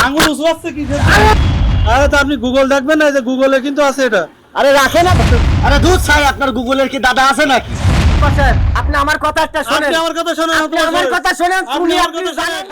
আঙুল উঁচু আছে কি আরে তো আপনি গুগল দেখবেন না যে গুগলে কিন্তু আছে এটা। আরে রাখে না। আরে দুধ ছাই আপনার গুগলের কি দাদা আছে নাকি? আপনি আমার কথা একটা আপনি আমার কথা শোনেন আমার কথা শোনেন আপনি শুনি আমার আপনি কথা জানেন।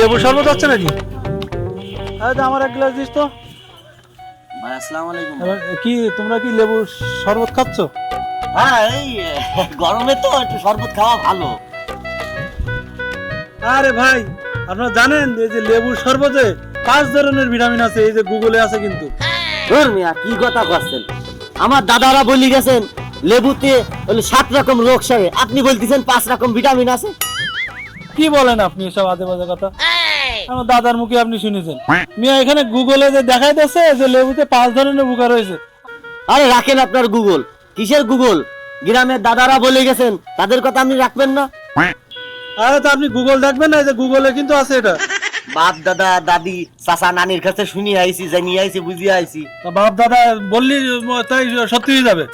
লেবু শরবত হচ্ছে নাকি? আরে আমার এক গ্লাস দিস তো। ভাই আসসালামু আলাইকুম। এবার কি তোমরা কি লেবু শরবত খাচ্ছ? হ্যাঁ এই গরমে তো একটু শরবত খাওয়া ভালো। আরে ভাই আপনারা জানেন এই যে লেবুর শরবতে পাঁচ ধরনের ভিটামিন আছে এই যে গুগলে আছে কিন্তু। ধুর মিয়া কি কথা করছেন আমার দাদারা বলি গেছেন লেবুতে সাত রকম রোগ সারে। আপনি বলতেছেন পাঁচ রকম ভিটামিন আছে? কি বলেন আপনি এসব আজে বাজে কথা? আমার দাদার মুখে আপনি শুনেছেন। মিয়া এখানে গুগলে যে দেখাই দিচ্ছে যে লেবুতে পাঁচ ধরনের উপকার রয়েছে। আরে রাখেন আপনার গুগল। কিসের গুগল? গ্রামের দাদারা বলে গেছেন তাদের কথা আপনি রাখবেন না। আরে তো আপনি গুগল দেখবেন না যে গুগলে কিন্তু আছে এটা। বাপ দাদা দাদি চাচা নানির কাছে শুনি আইছি জানি আইছি বুঝি আইছি। তা বাপ দাদা বললি তাই সত্যি হয়ে যাবে।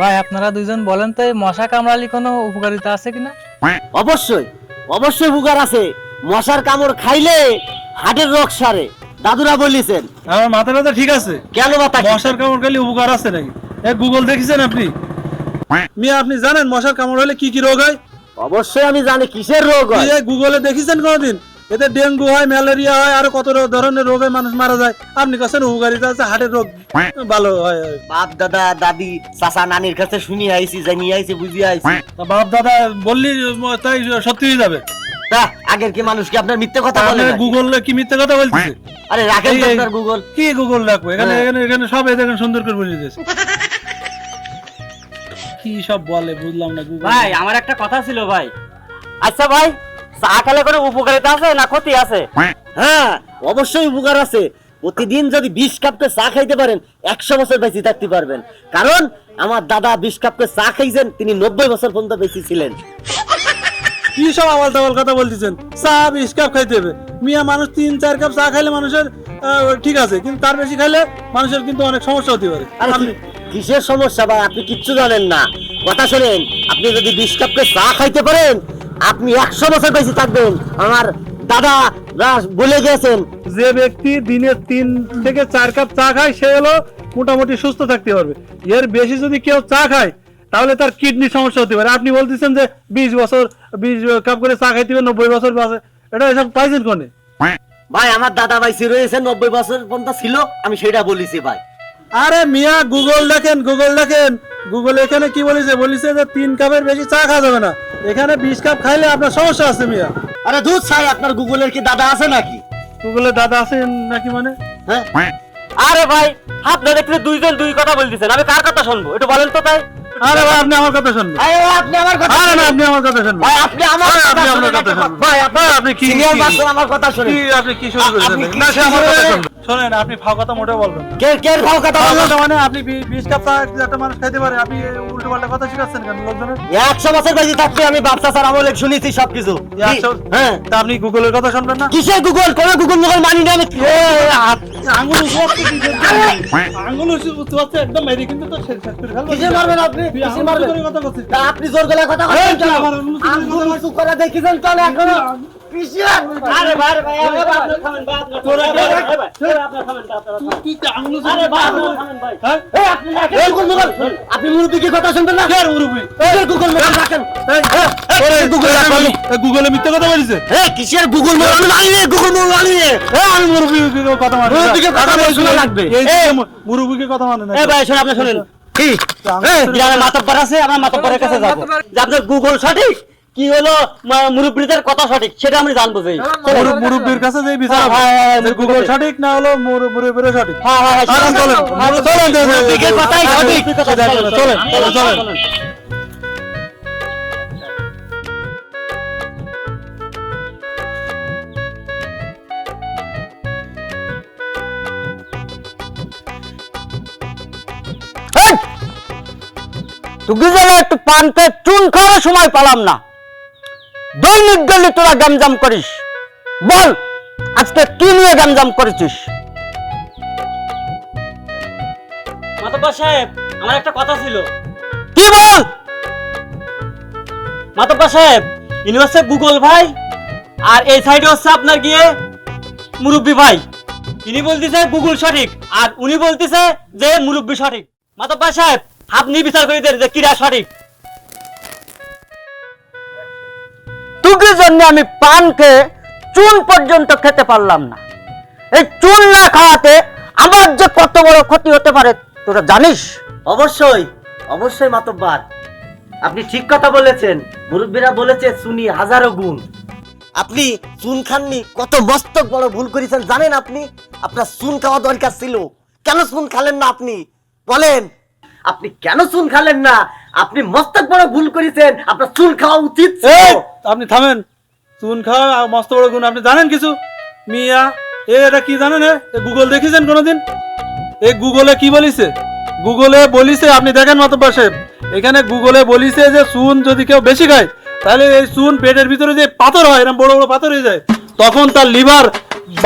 ভাই আপনারা দুইজন বলেন তো মশা কামড়ালি কোনো উপকারিতা আছে কিনা? অবশ্যই। অবশ্যই উপকার আছে। মশার কামড় খাইলে হাটের রোগ সারে। দাদুরা বলিছেন। আমার মাথা ব্যথা ঠিক আছে। কেন মাথা মশার কামড় খাইলে উপকার আছে নাকি? এ গুগল দেখেছেন আপনি? মিয়া আপনি জানেন মশার কামড় হলে কি কি রোগ হয়? অবশ্যই আমি জানি কিসের রোগ হয়? গুগলে দেখেছেন কোনদিন? এতে ডেঙ্গু হয় ম্যালেরিয়া হয় আরও কত ধরনের রোগে মানুষ মারা যায়। আপনি কাছেন উপকারিতা আছে হার্টের রোগ ভালো হয় হয়। বাপ দাদা দাদি চাচা নানির কাছে শুনি আইছি জানি আইছি বুঝি আইছি। বাপ দাদা বললি তাই সত্যি হয়ে যাবে। আগের কি মানুষ কি আপনার মিথ্যে কথা বলে গুগল কি মিথ্যে কথা বলতেছে? আরে রাখেন আপনার গুগল। কি গুগল রাখব? এখানে হ্যাঁ। এখানে এখানে সব এই দেখেন সুন্দর করে বলে দিয়েছে। কি সব বলে বুঝলাম না গুগল। ভাই আমার একটা কথা ছিল ভাই। আচ্ছা ভাই চা খেলে কোনো উপকারিতা আছে না ক্ষতি আছে? হ্যাঁ অবশ্যই উপকার আছে। প্রতিদিন যদি বিশ কাপকে চা খাইতে পারেন একশো বছর বেঁচে থাকতে পারবেন। কারণ আমার দাদা বিশ কাপকে চা খাইছেন তিনি নব্বই বছর পর্যন্ত বেঁচে ছিলেন। কি সব আওয়াল তাওয়াল কথা বলতেছেন? চা বিশ কাপ খাইতে হবে। মিয়া মানুষ তিন চার কাপ চা খাইলে মানুষের আহ, ঠিক আছে কিন্তু তার বেশি খাইলে মানুষের কিন্তু অনেক সমস্যা হতে পারে। আর কিসের সমস্যা ভাই? আপনি কিচ্ছু জানেন না। কথা শোনেন আপনি যদি বিশ কাপকে চা খাইতে পারেন আপনি একশো বছর বেঁচে থাকবেন। আমার দাদা বলে গেছেন। যে ব্যক্তি দিনে তিন থেকে চার কাপ চা খায় সে হলো মোটামুটি সুস্থ থাকতে পারবে। এর বেশি যদি কেউ চা খায় তাহলে তার কিডনি সমস্যা হতে পারে। আপনি বলতেছেন যে বিশ বছর বিশ কাপ করে চা খাইতে হবে নব্বই বছর বাঁচে। এটা এসব পাইছেন কোনে? ভাই আমার দাদা ভাই রয়েছে নব্বই বছর পর্যন্ত ছিল আমি সেটা বলেছি ভাই। আরে মিয়া গুগল দেখেন গুগল দেখেন। গুগল এখানে কি বলেছে? বলেছে যে তিন কাপের বেশি চা খাওয়া যাবে না। এখানে বিশ কাপ খাইলে আপনার সমস্যা আছে মিয়া। আরে দুধ ছাই আপনার গুগলের কি দাদা আছে নাকি? গুগলে দাদা আছেন নাকি মানে? হ্যাঁ। আরে ভাই আপনার একটু দুইজন দুই কথা বলতেছেন। আমি কার কথা শুনব? একটু বলেন তো তাই। আরে ভাই আপনি আমার কথা শুনবেন। আরে আপনি আমার কথা আরে না আপনি আমার কথা শুনবেন। ভাই আপনি আমার আপনি আমার কথা শুনুন। ভাই আপনি ভাই, আপনি কি- সিনিয়র আমার কথা শুনুন। কি আপনি কি শুরু করেছেন? না সে আমার কথা শুনবেন শোনেন আপনি ফাও কথা মোটেও বলবেন না। কে কে ভাও কথা ফাও? কথা মানে আপনি বি- বিশ কাপ চা একটা মানুষ খাইতে পারে আপনি উল্টো পাল্টা কথা শিখাচ্ছেন কেন লোকজনের? একশো বছর বেঁচে থাকতে আমি বাচ্চা স্যার আমলে শুনেছি সবকিছু। একশো- হ্যাঁ। তা আপনি গুগলের কথা শুনবেন না? কিসের গুগল? কোন গুগল মুগল মানি না আমি। আঙ্গুল উঁচু হচ্ছে কি আঙ্গুল উঁচু উঁচু হচ্ছে একদম মেরে কিন্তু তো শেষ শেষ করে ফেলব। কিসে মারবেন আপনি? তুই কিসে আঙ্গুল মারবেন? কথা বলছিস। তা আপনি জোর গলায় কথা এই, আমার করে আঙ্গুল উঁচু করে দেখেছেন কেন এখনও? আপনি কথা গুগল শুনবেন না? মিথ্যে কথা বলিছে? কিসের গুগল আমি গুগল কথা মানে। কথা লাগবে। মানে না ভাই শুনুন আপনি শুনুন। কি? মাতব্বর আছে আমার মাতব্বরের কাছে যাব। যে আপনার গুগল সঠিক? কি হলো? ম- মুরব্বিদের কথা সঠিক সেটা আমি জানব যে। মুরু- মুরব্বির কাছে যে বিচার হবে, হ্যাঁ, হ্যাঁ, হ্যাঁ, গুগল সঠিক না হলো মুরু- মুরব্বিরও সঠিক। হ্যাঁ হ্যাঁ হ্যাঁ, চলেন, চলেন, চলেন, চলেন, চলেন, মুরব্বিদের কথাই চলেন, সঠিক? চলেন, চলেন, চলেন, চলেন, চলেন। হেই! তুই একটু পান্তে চুন খাওয়ার সময় পালাম না। দৈনিক গেলে তোরা গামজাম করিস। বল আজকে কি নিয়ে গামজাম করেছিস? সাহেব আমার একটা কথা ছিল। কি বল? মাতব্বা সাহেব ইনি হচ্ছে গুগল ভাই আর এই সাইডে হচ্ছে আপনার গিয়ে মুরব্বী ভাই। ইনি বলতেছে গুগল সঠিক আর উনি বলতেছে যে মুরব্বী সঠিক। মাতব্বা সাহেব আপনি বিচার করে দেন যে কিরা সঠিক। তুগির জন্য আমি পানকে চুন পর্যন্ত খেতে পারলাম না। এই চুন না খাওয়াতে আমার যে কত বড় ক্ষতি হতে পারে তোরা জানিস? অবশ্যই অবশ্যই মাতব্বার। আপনি ঠিক কথা বলেছেন। মুরব্বীরা বলেছে সুনি হাজারো গুণ। আপনি চুন খাননি কত মস্তক বড় ভুল করেছেন জানেন আপনি? আপনার চুন খাওয়া দরকার ছিল। কেন চুন খালেন না আপনি? বলেন। আপনি কেন চুন খালেন না? আপনি মস্তক বড় ভুল করেছেন, আপনার চুন খাওয়া উচিত আপনি থামেন। চুন খাওয়া মস্ত বড় গুণ, আপনি জানেন কিছু? মিয়া, এ, এটা কি জানেন, এ? এ গুগল দেখেছেন কোনোদিন? এই গুগলে কি বলিছে? গুগলে বলিছে, আপনি দেখেন মাতব্বা সাহেব। এখানে গুগলে বলিছে যে, চুন যদি কেউ বেশি খায়, তাহলে এই চুন পেটের ভিতরে যে পাথর হয় এরকম বড় বড় পাথর হয়ে যায়, তখন তার লিভার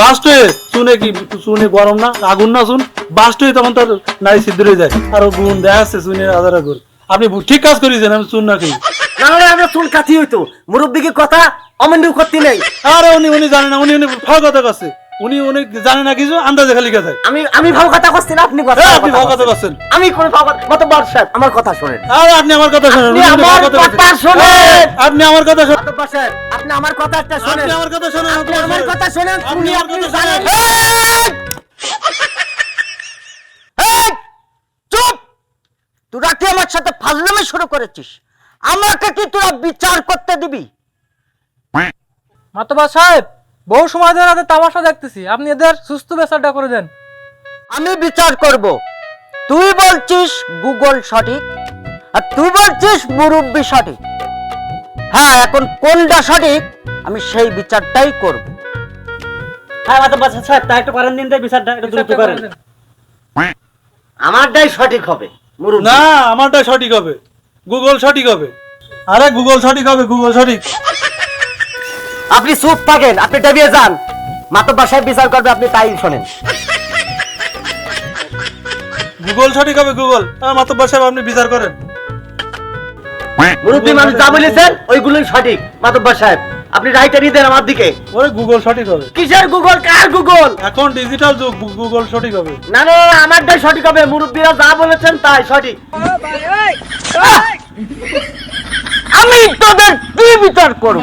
বাস্ট হয়ে চুনে কি, চুনে গরম না, আগুন না চুন, বাস্ট হয়ে তখন তার নারী সিদ্ধ হয়ে যায়। আর গুণ দেখা যাচ্ছে চুনের আধার গুণ আপনি ঠিক কাজ করেছেন আমি চুন না খাই না না আমরা চুন কাছি হইতো। মুরব্বীকে কথা অমান্য করতে নেই। আরে উনি উনি জানে না উনি উনি ফাও কথা করছে উনি উনি জানে না কিছু আন্দাজে খালি কথায় আমি আমি ভালো কথা করছি না আপনি কথা হ্যাঁ, আপনি ফাও কথা করছেন আমি কোন ভালো কথা মাতব্বার সাহেব আমার কথা শোনেন। আরে আপনি আমার কথা শোনেন আপনি আমার কথা কথা। শোনেন। আপনি আমার কথা শোনেন। মাতব্বার সাহেব আপনি আমার কথা একটা শোনেন। আপনি আমার কথা শুনেন আপনি আমার কথা শোনেন আপনি আপনি কথা জানেন শোনেন। এই! চুপ আমার সাথে ফাজলামি শুরু করেছিস। আমাকে কি তোরা বিচার করতে দিবি? মাতবা সাহেব বহু সময় ধরে এদের তামাশা দেখতেছি। আপনি এদের সুস্থ বেচারটা করে দেন। আমি বিচার করব। তুই বলছিস গুগল সঠিক আর তুই বলছিস মুরব্বী সঠিক। হ্যাঁ এখন কোনটা সঠিক আমি সেই বিচারটাই করব। হ্যাঁ মাতব্বা সাহেব তা একটু করেন দিন বিচারটা একটু দ্রুত করেন। করে আমারটাই সঠিক হবে। না আমারটা সঠিক হবে। গুগল সঠিক হবে। আরে গুগল সঠিক হবে গুগল সঠিক। আপনি চুপ থাকেন আপনি ডাবিয়ে যান। মাতব্বার সাহেব বিচার করবে আপনি তাই শোনেন। গুগল সঠিক হবে গুগল। মাতব্বর সাহেব আপনি বিচার করেন। মুরব্বী মানুষ যা বলেছেন ওইগুলোই সঠিক মাতব্বার সাহেব। আপনি রাইটারই দেন আমার দিকে। ওরে গুগল সঠিক হবে। কিসের গুগল কার গুগল এখন ডিজিটাল যুগ গুগল সঠিক হবে। না না আমারটাই সঠিক হবে। মুরব্বীরা যা বলেছেন তাই সঠিক। আমি তোদের কি বিচার করব?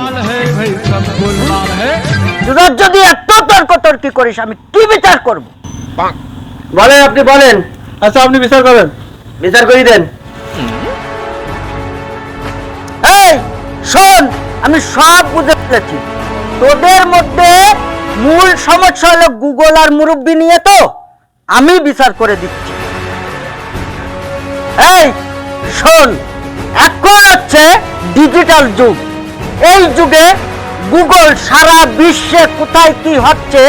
তোরা যদি এত তর্ক তর্কি করিস আমি কি বিচার করব? বলেন আপনি বলেন। আচ্ছা আপনি বিচার করেন। বিচার করে দেন। আমি সব বুঝে ফেলেছি তোদের মধ্যে মূল সমস্যা হলো গুগল আর মুরব্বি নিয়ে তো আমি বিচার করে দিচ্ছি। এই, শোন, এখন হচ্ছে ডিজিটাল যুগ। এই যুগে গুগল সারা বিশ্বে কোথায় কি হচ্ছে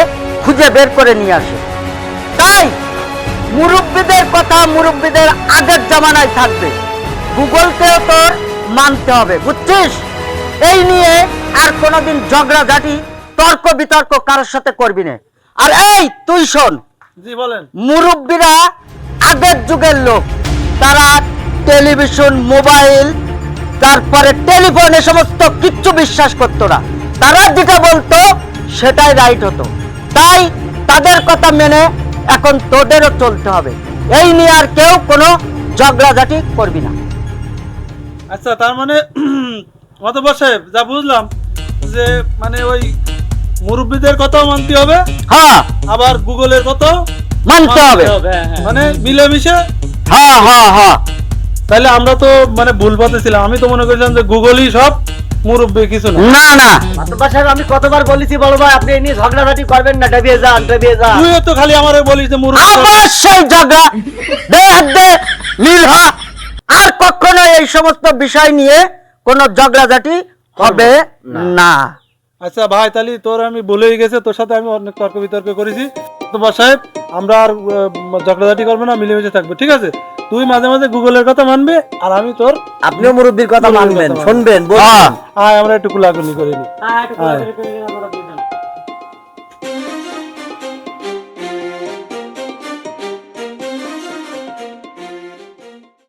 খুঁজে বের করে নিয়ে আসে। তাই মুরব্বীদের কথা মুরব্বীদের আগের জামানায় থাকবে। গুগলকেও তোর মানতে হবে, বুঝছিস? এই নিয়ে আর কোনোদিন ঝগড়াঝাটি তর্ক বিতর্ক কারোর সাথে করবি না। আর এই তুই শোন। জি বলেন। মুরব্বীরা আগের যুগের লোক। তারা টেলিভিশন মোবাইল তারপরে টেলিফোন এ সমস্ত কিচ্ছু বিশ্বাস করতো না। তারা যেটা বলতো সেটাই রাইট হতো। তাই তাদের কথা মেনে এখন তোদেরও চলতে হবে। এই নিয়ে আর কেউ কোনো ঝগড়াঝাটি করবি না। আচ্ছা তার মানে মাতব্বর সাহেব যা বুঝলাম যে মানে ওই মুরব্বীদের কথাও মানতে হবে হ্যাঁ। আবার গুগলের কথাও মানতে হবে। হ্যাঁ হ্যাঁ। মানে মিলেমিশে। হ্যাঁ হ্যাঁ হ্যাঁ। তাহলে আমরা তো মানে ভুল পথে ছিলাম। আমি তো মনে করেছিলাম যে গুগলই সব মুরব্বী কিছু না। না না। সাহেব আমি কতবার বলেছি বড় ভাই আপনি এই নিয়ে ঝগড়াঝাটি করবেন না ডেবিয়ে যান ডেবিয়ে যান। তুইও তো খালি আমারে বলিস যে মুরব্বী ঝগড়া দে হাত দে মিল হ আর কখনো এই সমস্ত বিষয় নিয়ে কোনো ঝগড়াঝাটি হবে না। আচ্ছা ভাই তাহলে তোর আমি বলেই গেছে তোর সাথে আমি অনেক তর্ক বিতর্ক করেছি। তোমার সাহেব আমরা আর ঝগড়াঝাটি করব না মিলেমিশে থাকব ঠিক আছে? তুই মাঝে মাঝে গুগলের কথা মানবে আর আমি তোর আপনিও মুরব্বীর কথা মানবেন শুনবেন হ্যাঁ। আয় আমরা একটু কুলাকুলি করে